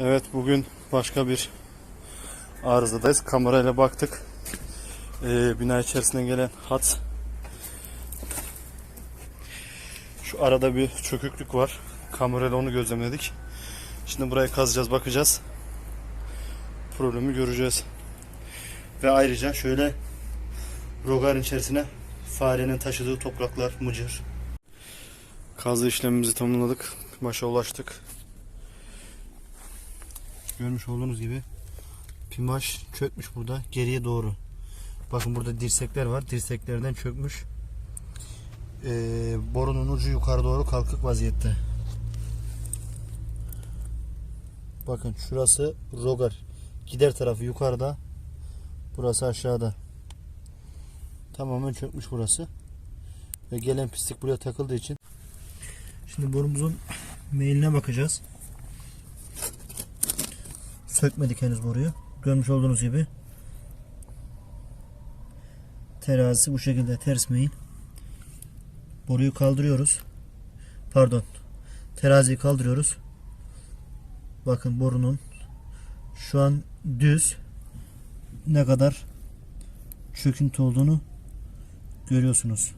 Evet bugün başka bir arızadayız. Kamerayla baktık. Ee, bina içerisinden gelen hat. Şu arada bir çöküklük var. Kamerayla onu gözlemledik. Şimdi burayı kazacağız, bakacağız. Problemi göreceğiz. Ve ayrıca şöyle rogarın içerisine farenin taşıdığı topraklar, mıcır. Kazı işlemimizi tamamladık. Başa ulaştık. Görmüş olduğunuz gibi pimaş çökmüş burada geriye doğru. Bakın burada dirsekler var. Dirseklerden çökmüş. Ee, borunun ucu yukarı doğru kalkık vaziyette. Bakın şurası rogar. Gider tarafı yukarıda. Burası aşağıda. Tamamen çökmüş burası. Ve gelen pislik buraya takıldığı için. Şimdi borumuzun mailine bakacağız. Sökmedik henüz boruyu. Görmüş olduğunuz gibi. Terazisi bu şekilde ters mail. Boruyu kaldırıyoruz. Pardon. Teraziyi kaldırıyoruz. Bakın borunun şu an düz ne kadar çöküntü olduğunu görüyorsunuz.